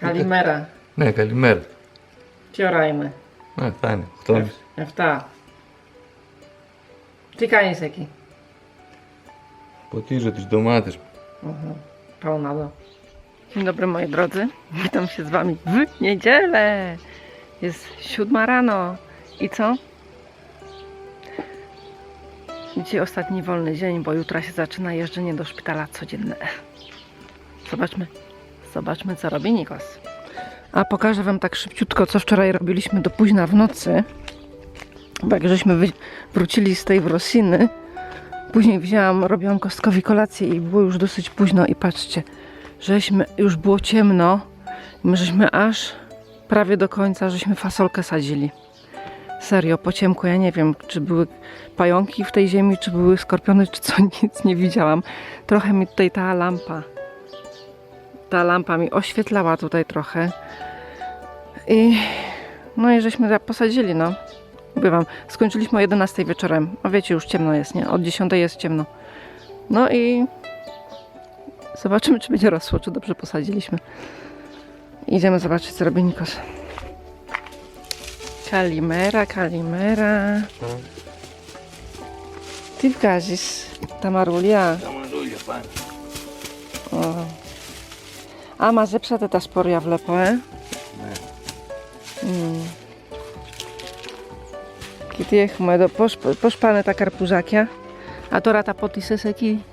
Καλημέρα. Ναι, καλημέρα. Τι ώρα είμαι. Ναι, θα είναι. 8.30. Εφτά. Τι κάνεις εκεί. Ποτίζω τις ντομάτες μου. Mhm. Pało na dół. Dzień dobry moi drodzy. Witam się z wami w niedzielę. Jest siódma rano. I co? Dzisiaj ostatni wolny dzień, bo jutro się zaczyna jeżdżenie do szpitala codzienne. Zobaczmy, zobaczmy co robi Nikos. A pokażę wam tak szybciutko, co wczoraj robiliśmy do późna w nocy. Bo jak żeśmy wrócili z tej Wrosiny, Później wzięłam, robiłam kostkowi kolację i było już dosyć późno i patrzcie, żeśmy, już było ciemno my żeśmy aż prawie do końca, żeśmy fasolkę sadzili. Serio, po ciemku, ja nie wiem, czy były pająki w tej ziemi, czy były skorpiony, czy co, nic nie widziałam. Trochę mi tutaj ta lampa, ta lampa mi oświetlała tutaj trochę. I no i żeśmy tak posadzili, no. Bywam. Skończyliśmy o 11 wieczorem. A wiecie, już ciemno jest, nie? Od 10 jest ciemno. No i zobaczymy, czy będzie rosło, czy dobrze posadziliśmy. Idziemy zobaczyć, co robi Nikos. Kalimera, kalimera. Ty wkazisz, ta marulia. Ta marulia, pan. O. A, ma zepsute ta sporia wlepo, e? Ναι. Mm. Kiedy έχουμε εδώ, πώς, πώς πάνε τα καρπουζάκια; Α, τώρα τα πότισες εκεί.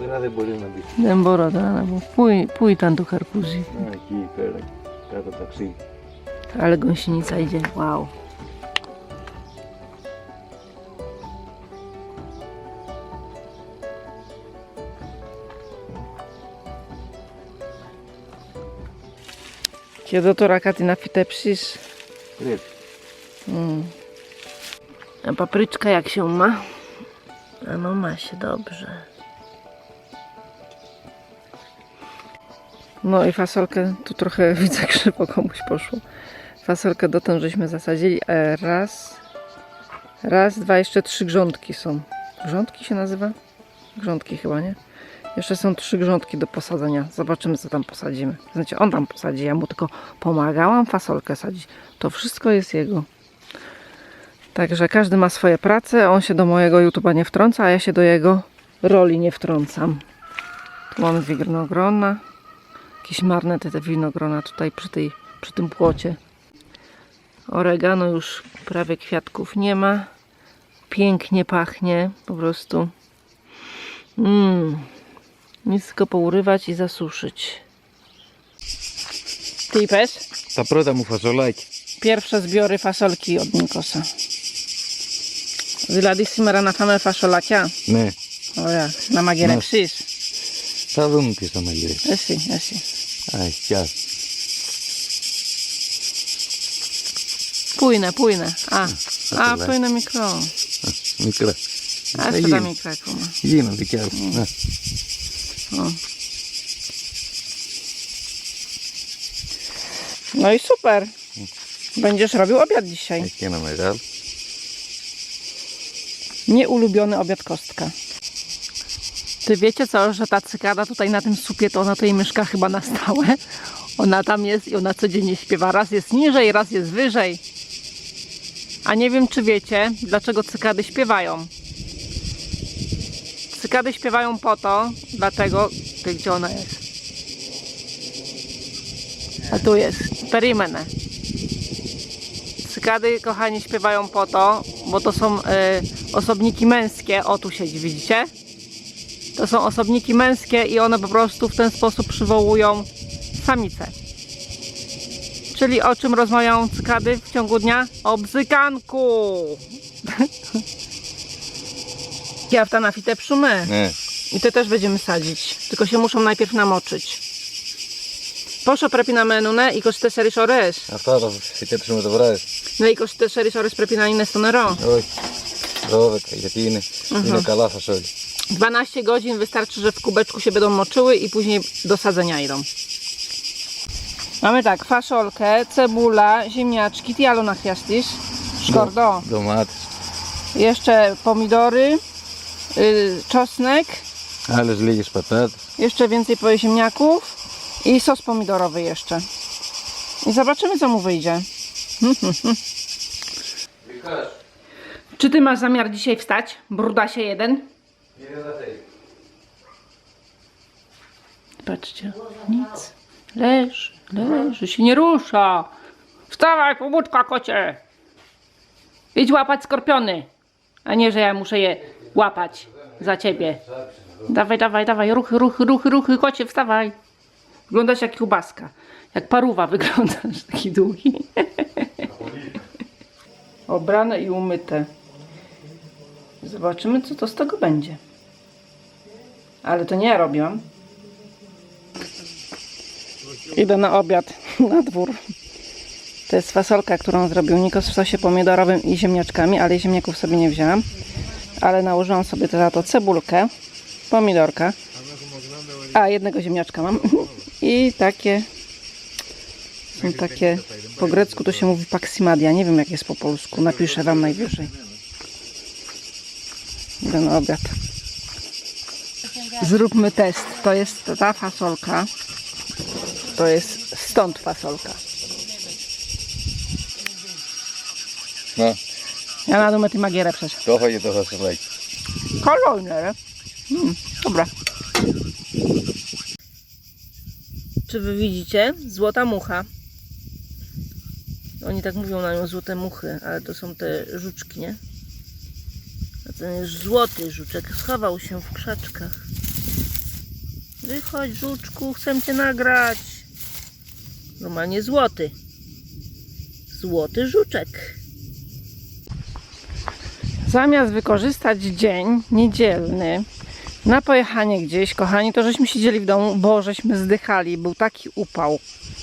Τώρα δεν μπορεί να μπει. Δεν μπορώ τώρα να πω. Πού, εί- πού ήταν το καρπούζι; Να, εκεί πέρα, κάτω από τα ξύλια. Ale gąsienica idzie. Wow. Και εδώ τώρα κάτι να φυτέψεις. Πρέπει. Mm. A papryczka jak się ma? A no ma się dobrze. No i fasolkę, tu trochę widzę krzywo komuś poszło. Fasolkę dotąd żeśmy zasadzili. E, raz, raz, dwa, jeszcze trzy grządki są. Grządki się nazywa? Grządki chyba, nie? Jeszcze są trzy grządki do posadzenia. Zobaczymy, co tam posadzimy. Znaczy, on tam posadzi, ja mu tylko pomagałam fasolkę sadzić. To wszystko jest jego. Także każdy ma swoje prace. On się do mojego YouTube'a nie wtrąca, a ja się do jego roli nie wtrącam. Tu mamy winogrona. Jakieś marne te, te winogrona tutaj przy, tej, przy tym płocie. Oregano już prawie kwiatków nie ma. Pięknie pachnie po prostu. Mmm. Nic tylko pourywać i zasuszyć. Klipesz? Ta proda mu fasolajki. Pierwsze zbiory fasolki od Nikosa. Wyladissima na fame fasolakia? Nie. O ja, na magierę krzyż. Ta wymki sama gry. Esi, esi. Aj, cias. Pójnę, pójnę. A, a, pójnę mikro. Mikro. A, co tam mikro, kuma? Zino, wykiarku. O. No i super. Będziesz robił obiad dzisiaj. Ikke noe mer. Nieulubiony obiad kostka. Czy wiecie co, że ta cykada tutaj na tym supie, to ona tutaj mieszka chyba na stałe. Ona tam jest i ona codziennie śpiewa. Raz jest niżej, raz jest wyżej. A nie wiem czy wiecie, dlaczego cykady śpiewają. Cykady śpiewają po to, dlatego, gdzie ona jest? A tu jest, perimenę. Cykady, kochani, śpiewają po to, bo to są y, osobniki męskie. O, tu siedzi, widzicie? To są osobniki męskie i one po prostu w ten sposób przywołują samice. Czyli o czym rozmawiają cykady w ciągu dnia? O bzykanku! Jawta na fitę pszumy. Nie. I te też będziemy sadzić. Tylko się muszą najpierw namoczyć. Poszło prepinamy nune i koszty seris. A to raz fitę pszumy to wraz. No i koszte seris ores inne nestonero. Oj, rowek, jetiny, inne kalasa szoli. 12 godzin wystarczy, że w kubeczku się będą moczyły i później do sadzenia idą. Mamy tak, faszolkę, cebula, ziemniaczki, tialo na chwiastisz, szkordo. Do, do. Jeszcze pomidory, Y, czosnek. Ale zlisz patat. Jeszcze więcej po ziemniaków i sos pomidorowy jeszcze. I zobaczymy, co mu wyjdzie. Czy ty masz zamiar dzisiaj wstać? Bruda się jeden? Patrzcie, nic. Leży, leży, się nie rusza. Wstawaj, pobudka kocie! Idź łapać skorpiony, a nie, że ja muszę je łapać za ciebie. Dawaj, dawaj, dawaj, ruchy, ruchy, ruchy, ruchy, kocie, wstawaj. Wyglądasz jak kubaska. Jak paruwa wyglądasz, taki długi. Obrane i umyte. Zobaczymy, co to z tego będzie. Ale to nie ja robiłam. Idę na obiad na dwór. To jest fasolka, którą zrobił Nikos w sosie pomidorowym i ziemniaczkami, ale ziemniaków sobie nie wzięłam. Ale nałożyłam sobie za to cebulkę, pomidorka. A, jednego ziemniaczka mam. I takie są takie, po grecku to się mówi paksimadia. Nie wiem jak jest po polsku. Napiszę wam najwyżej. Idę na obiad. Zróbmy test. To jest ta fasolka. To jest stąd fasolka. No, Ja na dumę ty magierę przecież. toho je toho slej. Kolejne. Mm, dobra. Czy wy widzicie? Złota mucha. Oni tak mówią na nią złote muchy, ale to są te żuczki, nie? A ten jest złoty żuczek. Schował się w krzaczkach. Wychodź, żuczku, chcę cię nagrać. Normalnie złoty. Złoty żuczek. Zamiast wykorzystać dzień niedzielny na pojechanie gdzieś, kochani, to żeśmy siedzieli w domu, bo żeśmy zdychali. Był taki upał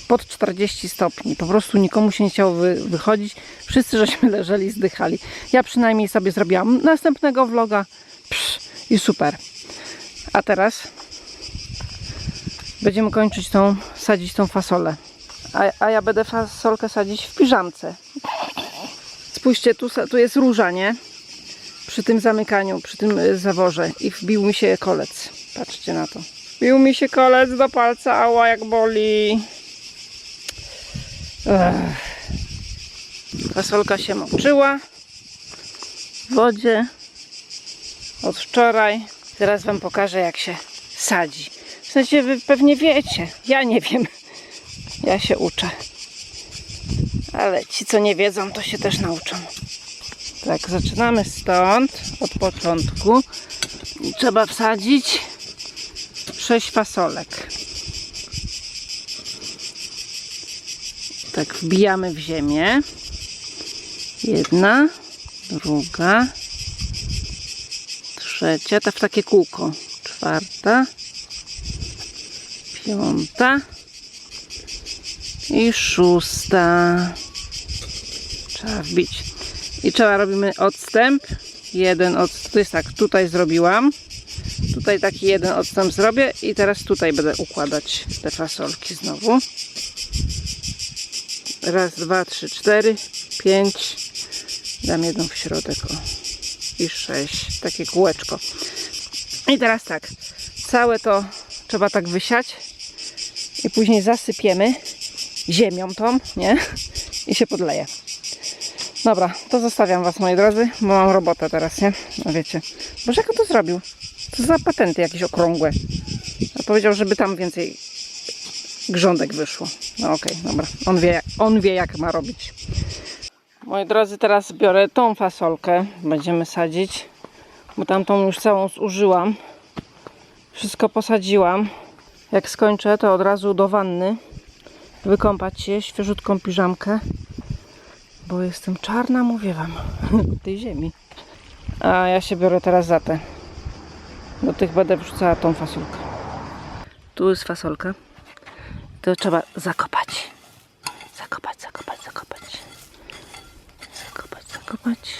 pod 40 stopni. Po prostu nikomu się nie chciało wy, wychodzić. Wszyscy żeśmy leżeli, zdychali. Ja przynajmniej sobie zrobiłam następnego vloga Psz, i super. A teraz będziemy kończyć tą, sadzić tą fasolę. A, a ja będę fasolkę sadzić w piżamce. Spójrzcie, tu, tu jest róża, nie? Przy tym zamykaniu, przy tym y, zaworze i wbił mi się kolec. Patrzcie na to. Wbił mi się kolec do palca, ała jak boli. Ech. Fasolka się moczyła w wodzie od wczoraj. Teraz Wam pokażę jak się sadzi. W sensie Wy pewnie wiecie. Ja nie wiem. Ja się uczę. Ale ci co nie wiedzą to się też nauczą. Tak, zaczynamy stąd, od początku. I Trzeba wsadzić sześć fasolek. Tak, wbijamy w ziemię. Jedna, druga, trzecia, ta w takie kółko. Czwarta, piąta i szósta. Trzeba wbić. I trzeba robimy odstęp. Jeden odstęp. To jest tak, tutaj zrobiłam. Tutaj taki jeden odstęp zrobię i teraz tutaj będę układać te fasolki znowu. Raz, dwa, trzy, cztery, pięć. Dam jedną w środek. O. I sześć. Takie kółeczko. I teraz tak. Całe to trzeba tak wysiać. I później zasypiemy ziemią tą, nie? I się podleje. Dobra, to zostawiam Was, moi drodzy, bo mam robotę teraz, nie? No wiecie. Boże, jak on to zrobił? Co za patenty jakieś okrągłe. A powiedział, żeby tam więcej grządek wyszło. No okej, dobra. On wie, on wie, jak ma robić. Moi drodzy, teraz biorę tą fasolkę. Będziemy sadzić, bo tamtą już całą zużyłam. Wszystko posadziłam. Jak skończę, to od razu do wanny. Wykąpać się, świeżutką piżamkę. Bo jestem czarna, mówię wam, tej ziemi. A ja się biorę teraz za te. Do tych będę wrzucała tą fasolkę. Tu jest fasolka. To trzeba zakopać. Zakopać, zakopać, zakopać. Zakopać, zakopać.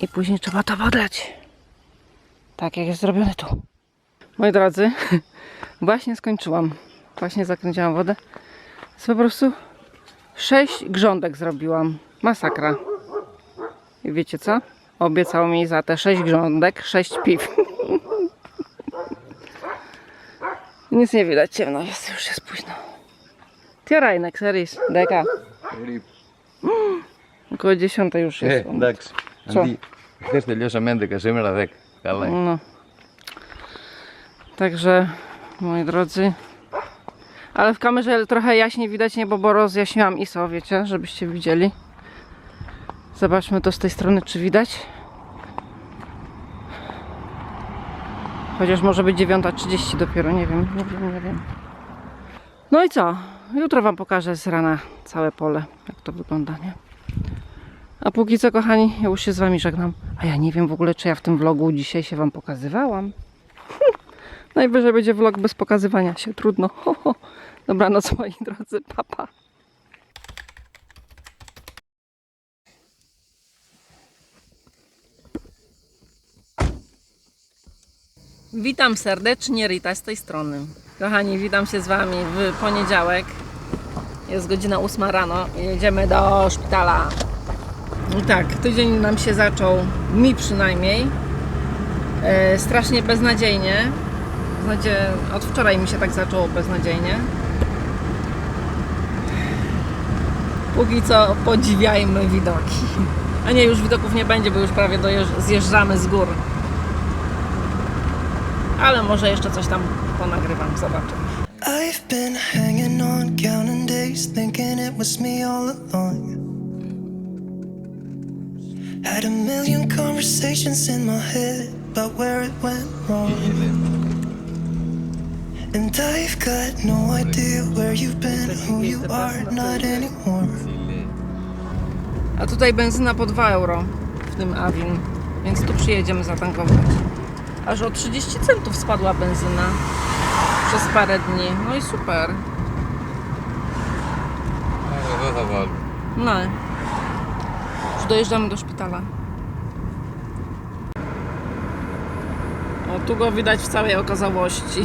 I później trzeba to podlać. Tak jak jest zrobione tu. Moi drodzy, właśnie skończyłam. Właśnie zakręciłam wodę. Jest po prostu Sześć grządek zrobiłam. Masakra. I wiecie co? Obiecał mi za te sześć grządek sześć piw. Nic nie widać, ciemno jest, już jest późno. Tierajnek, seris, deka. Około 10 już jest. Εντάξει. Čo? Αντί, χθες τελειώσαμε 11, σήμερα 10. Καλά είναι. No. Także, moi drodzy. ale w kamerze trochę jaśniej widać niebo, bo rozjaśniłam ISO, wiecie, żebyście widzieli. Zobaczmy to z tej strony, czy widać. Chociaż może być 9.30 dopiero, nie wiem, nie wiem, nie wiem. No i co? Jutro Wam pokażę z rana całe pole, jak to wygląda, nie? A póki co, kochani, ja już się z Wami żegnam. A ja nie wiem w ogóle, czy ja w tym vlogu dzisiaj się Wam pokazywałam. Najwyżej będzie vlog bez pokazywania się, trudno. Ho, ho. Dobranoc, moi drodzy, papa. Pa. Witam serdecznie, Rita z tej strony. Kochani, witam się z Wami w poniedziałek. Jest godzina 8 rano i jedziemy do szpitala. I tak, tydzień nam się zaczął, mi przynajmniej, e, strasznie beznadziejnie. Od wczoraj mi się tak zaczęło beznadziejnie. Póki co podziwiajmy widoki. A nie, już widoków nie będzie, bo już prawie zjeżdżamy z gór. Ale może jeszcze coś tam ponagrywam, zobaczymy. I've been hanging on, counting days, thinking it was me all along. Had a million conversations in my head about where it went wrong. And I've got no idea where you've been, who you are, not anymore. A tutaj benzyna po 2 euro w tym Avin, więc tu przyjedziemy zatankować. Aż o 30 centów spadła benzyna przez parę dni. No i super. No. Już dojeżdżamy do szpitala. O, tu go widać w całej okazałości.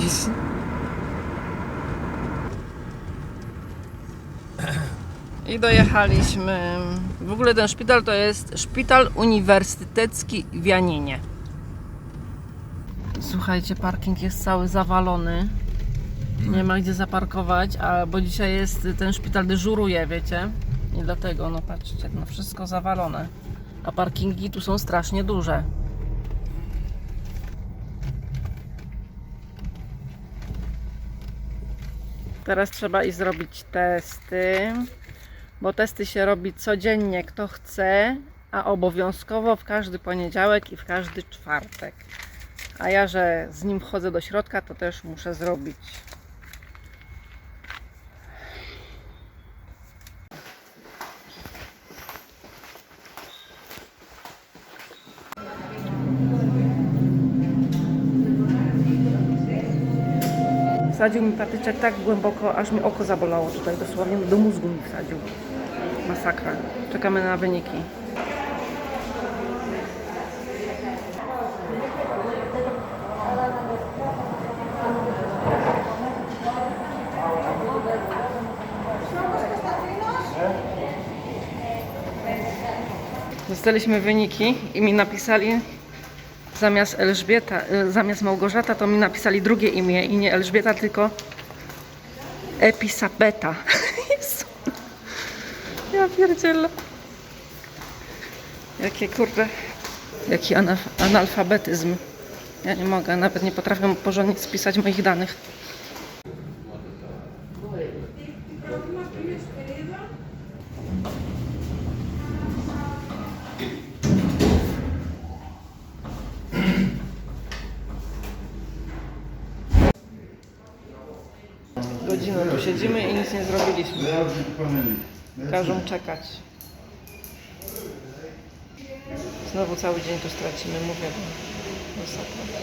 I dojechaliśmy. W ogóle ten szpital to jest Szpital Uniwersytecki w Janinie. Słuchajcie, parking jest cały zawalony. Nie ma gdzie zaparkować, a bo dzisiaj jest ten szpital dyżuruje, wiecie? I dlatego, no patrzcie, no wszystko zawalone. A parkingi tu są strasznie duże. Teraz trzeba iść zrobić testy, bo testy się robi codziennie, kto chce, a obowiązkowo w każdy poniedziałek i w każdy czwartek. A ja, że z nim wchodzę do środka, to też muszę zrobić. Wsadził mi patyczek tak głęboko, aż mi oko zabolało tutaj, dosłownie do mózgu mi wsadził. Masakra. Czekamy na wyniki. Dostaliśmy wyniki i mi napisali zamiast Elżbieta, y, zamiast Małgorzata, to mi napisali drugie imię i nie Elżbieta, tylko Episabeta. Jezu. Ja pierdzielę. Jakie kurde, jaki analfabetyzm. Ja nie mogę, nawet nie potrafię porządnie spisać moich danych. Czekać. Znowu cały dzień tu stracimy, mówię. Masakra.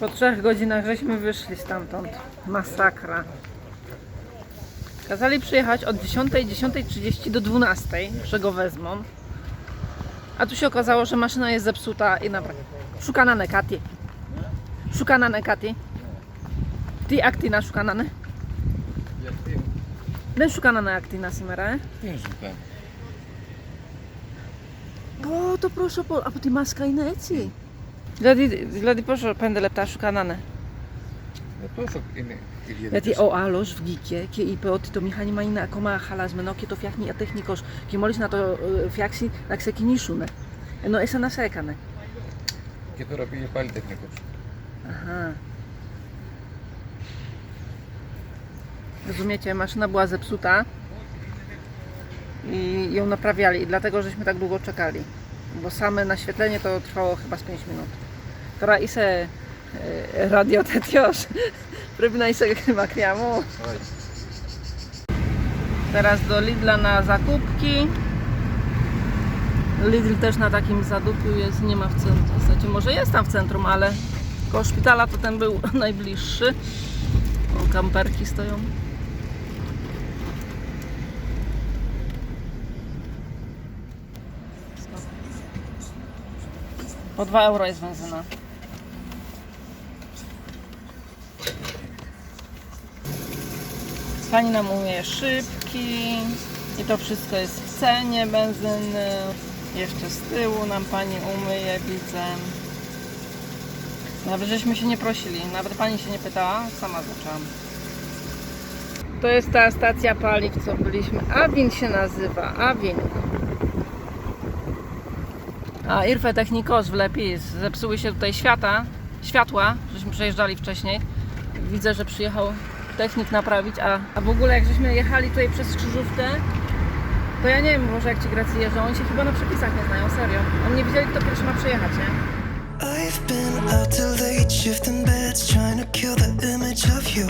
Po trzech godzinach żeśmy wyszli stamtąd. Masakra. Kazali przyjechać od 10, 10.30 do 12, że go wezmą. A tu się okazało, że maszyna jest zepsuta i naprawdę. Szukana. Ti aktina Szukana κάτι; Τι ακτίνα σου κάνανε; Δεν σου κάνανε ακτίνα σήμερα, ε. Τι σου κάνανε. Πω το πρόσωπο από τη μάσκα είναι έτσι. Ναι. Δηλαδή, δηλαδή πόσο πέντε λεπτά σου κάνανε; ε, Είναι γιατί ο άλλος βγήκε και είπε ότι το μηχάνημα είναι ακόμα χαλασμένο και το φτιάχνει ατεχνικός. Και μόλις να το ε, φτιάξει, να ξεκινήσουν. Ενώ εσένα σε έκανε. Και τώρα πήγε πάλι τεχνικός. Aha. Rozumiecie, maszyna była zepsuta i ją naprawiali i dlatego żeśmy tak długo czekali. Bo same naświetlenie to trwało chyba z 5 minut. Teraz i e, radio tetios. Prybna i se chyba. Teraz do Lidla na zakupki. Lidl też na takim zadupiu jest, nie ma w centrum. W zasadzie może jest tam w centrum, ale koło szpitala to ten był najbliższy. O, kamperki stoją. Po 2 euro jest benzyna. Pani nam umyje szybki i to wszystko jest w cenie benzyny. Jeszcze z tyłu nam pani umyje, widzę. Nawet żeśmy się nie prosili, nawet pani się nie pytała, sama zaczęłam. To jest ta stacja paliw, co byliśmy. Awin się nazywa, Awin. A Irfe Technikos w Lepis. Zepsuły się tutaj świata, światła, żeśmy przejeżdżali wcześniej. Widzę, że przyjechał technik naprawić, a, a w ogóle jak żeśmy jechali tutaj przez krzyżówkę, to ja nie wiem, może jak ci Grecy jeżdżą, oni się chyba na przepisach nie znają, serio. Oni nie wiedzieli, kto pierwszy ma przejechać, nie? I've been out till late, shifting beds, trying to kill the image of you.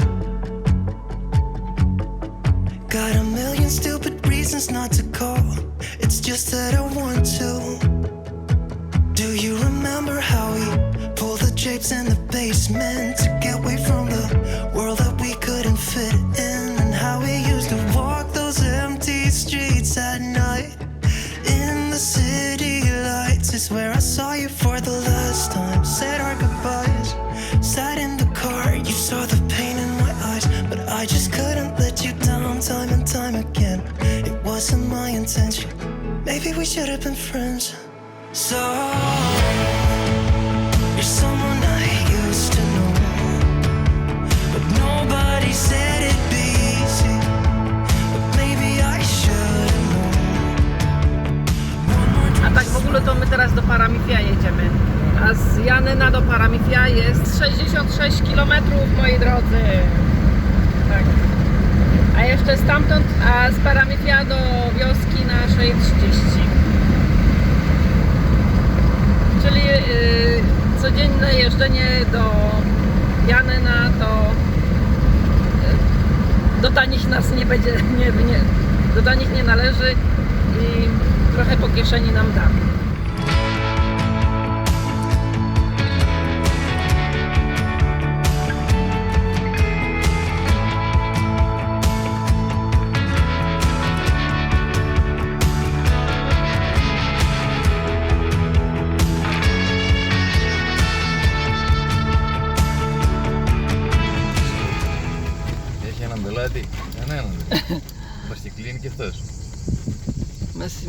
Got a million stupid reasons not to call. It's just that I want to. Do you remember how we pulled the japes in the basement to get away from the wasn't my intention. Maybe we should have been friends. So, you're someone I used to know, but nobody said it'd be easy. But maybe I should have known. A tak w ogóle to my teraz do Paramifia jedziemy. A z Janyna do Paramifia jest 66 km, moi drodzy. Jeszcze stamtąd, a z Paramifia do wioski naszej 30. Czyli yy, codzienne jeżdżenie do Janyna to yy, do tanich nas nie będzie, nie, nie, do tanich nie należy i trochę po kieszeni nam da.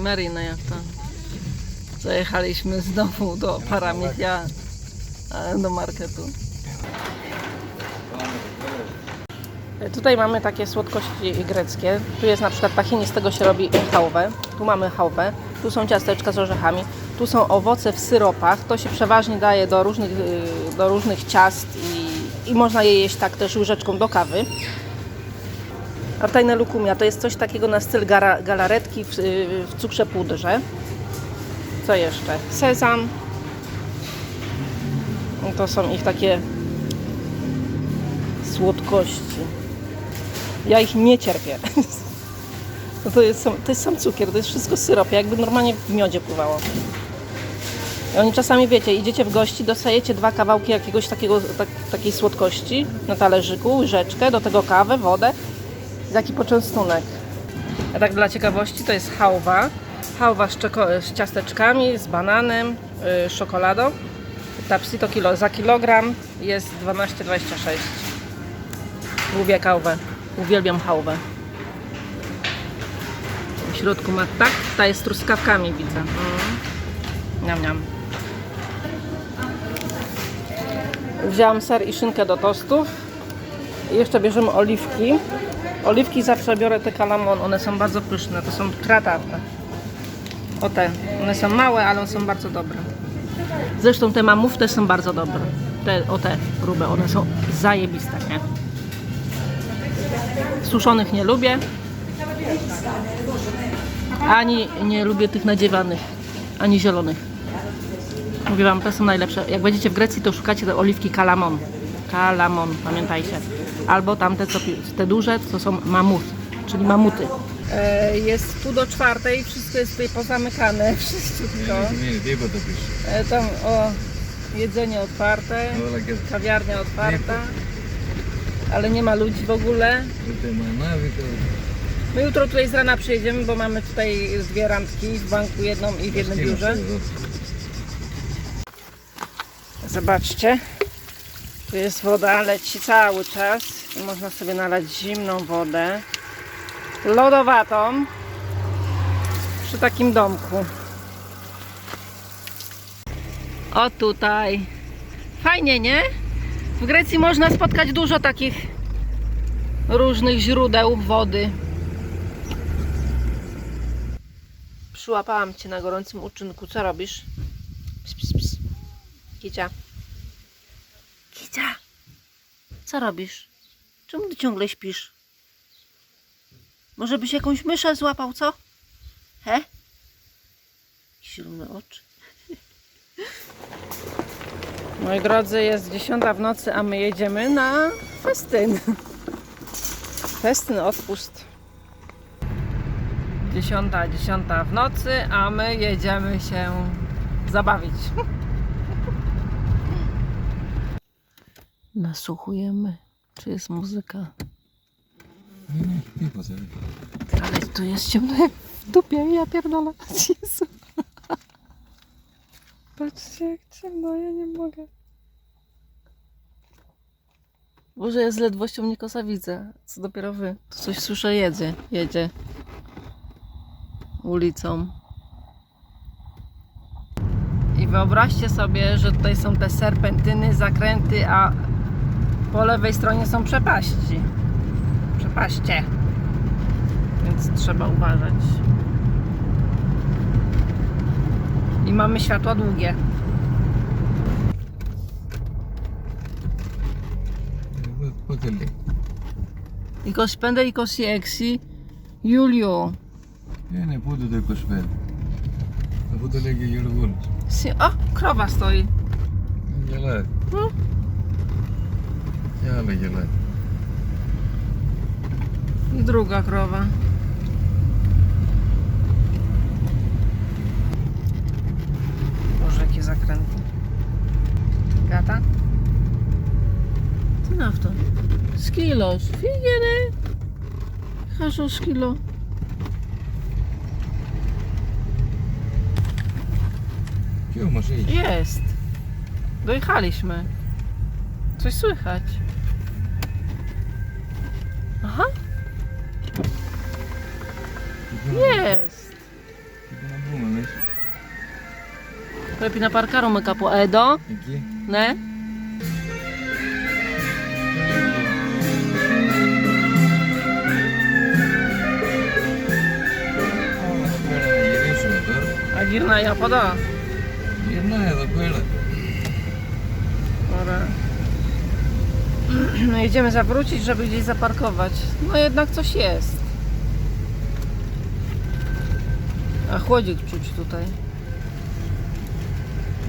Marina jak to. Zajechaliśmy znowu do Paramifia, e, do marketu. E, Tutaj mamy takie słodkości greckie. Tu jest na przykład tahini, z tego się robi chałwę. Tu mamy chałwę. Tu są ciasteczka z orzechami. Tu są owoce w syropach. To się przeważnie daje do różnych, y, do różnych ciast i, i można je jeść tak też łyżeczką do kawy. A tajna lukumia to jest coś takiego na styl gara, galaretki w, y, w cukrze pudrze. Co jeszcze? Sezam. No To są ich takie słodkości. Ja ich nie cierpię. No to, jest, to jest sam cukier, to jest wszystko syrop, jakby normalnie w miodzie pływało. I oni czasami, wiecie, idziecie w gości, dostajecie dwa kawałki jakiegoś takiego, tak, takiej słodkości na talerzyku, łyżeczkę, do tego kawę, wodę taki poczęstunek. A tak dla ciekawości to jest hałwa. Hałwa z, z ciasteczkami, z bananem, yy, czekoladą. Tapsi to kilo. Za kilogram jest 12,26. Lubię kałwę. Uwielbiam hałwę. W środku ma tak, ta jest z truskawkami widzę. Mm. Niam, niam. Wzięłam ser i szynkę do tostów. I jeszcze bierzemy oliwki. Oliwki zawsze biorę te kalamon, one są bardzo pyszne, to są tratarte. O te, one są małe, ale one są bardzo dobre. Zresztą te mamów też są bardzo dobre. Te, o te grube, one są zajebiste, nie? Suszonych nie lubię. Ani nie lubię tych nadziewanych, ani zielonych. Mówię wam, te są najlepsze. Jak będziecie w Grecji, to szukacie te oliwki kalamon. Kalamon, pamiętajcie. Albo tamte, co, te duże, to są mamut, czyli mamuty. E, jest pół do czwartej, wszystko jest tutaj pozamykane, wszystko. Mire, tipo te piso. E, tam o jedzenie otwarte, que kawiarnia otwarta, ale nie ma ludzi w ogóle. no y todo. My jutro tutaj z rana przyjedziemy, bo mamy tutaj dwie randki, w banku jedną i w jednym biurze. Zobaczcie, tu jest woda, leci cały czas i można sobie nalać zimną wodę, lodowatą, przy takim domku. O tutaj, fajnie nie? W Grecji można spotkać dużo takich różnych źródeł wody. Przyłapałam Cię na gorącym uczynku, co robisz? Ps. Kicia. Co robisz? Czemu ty ciągle śpisz? Może byś jakąś myszę złapał, co? He? Zielone oczy. Moi drodzy, jest dziesiąta w nocy, a my jedziemy na festyn. Festyn, odpust. Dziesiąta, dziesiąta w nocy, a my jedziemy się zabawić. Nasłuchujemy, czy jest muzyka. Tipo, se ve. Ale tu jest ciemno jak w dupie, ja pierdolę. Jezu. Patrzcie jak ciemno, ja nie mogę. Boże, ja z ledwością Nikosa widzę. Co dopiero wy. Tu coś słyszę, jedzie, jedzie. Ulicą. I wyobraźcie sobie, że tutaj są te serpentyny, zakręty, a po lewej stronie są przepaści. Przepaście więc trzeba uważać. I mamy światła długie. Pótele. Ikos pende, ikos eksi, Julio. Viene puto de cospel. La putele que yo lo vuelvo. Si o, la. I druga krowa. Boże, jakie zakręty. Gata? Ty na to. Skilos. Figere. Haszo skilo. ¿Qué vamos a ir? Jest. Dojechaliśmy. Coś słychać. Aha, jest. ¿ves? Poi na parcare un capo Edo, Aquí. ne? Vamos a ver a eso, doctor. A girna japoda. Y no jedziemy zawrócić, żeby gdzieś zaparkować. No jednak coś jest. A chłodzik czuć tutaj.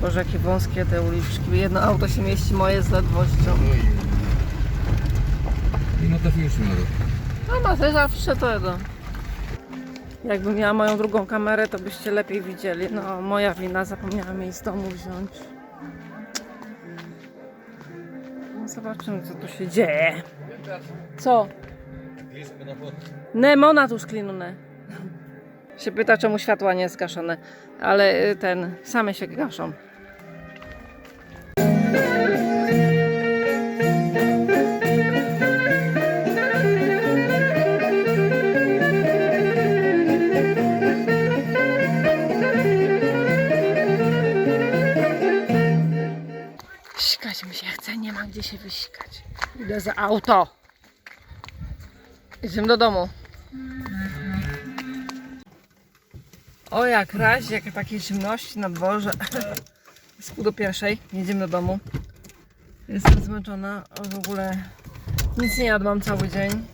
Boże, jakie wąskie te uliczki. Jedno auto się mieści, moje z ledwością. Y no mi doctor. No ma też zawsze to jedno. Jakbym miała moją drugą kamerę, to byście lepiej widzieli. No, moja wina, zapomniałam jej z domu wziąć. Zobaczymy, co tu się dzieje. Co? Nemona tu sklinune. Się pyta, czemu światła nie zgaszone. Ale y, ten, same się gaszą. Się wysikać. Idę za auto. Idziemy do domu. O jak raź, jak takiej ciemności na dworze. Jest pół do pierwszej, jedziemy do domu. Jestem zmęczona, w ogóle nic nie jadłam cały dzień.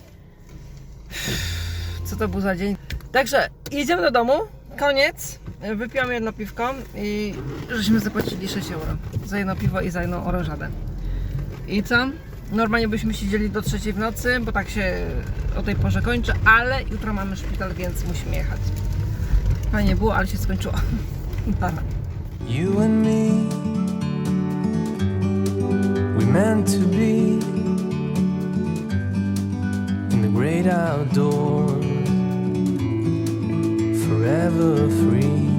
Co to był za dzień? Także jedziemy do domu, koniec. Wypiłam jedno piwko i żeśmy zapłacili 6 euro za jedno piwo i za jedną orężadę. I co? Normalnie byśmy siedzieli do trzeciej w nocy, bo tak się o tej porze kończy, ale jutro mamy szpital, więc musimy jechać. Fajnie było, ale się skończyło. Dobra. You and me We meant to be In the great outdoors Forever free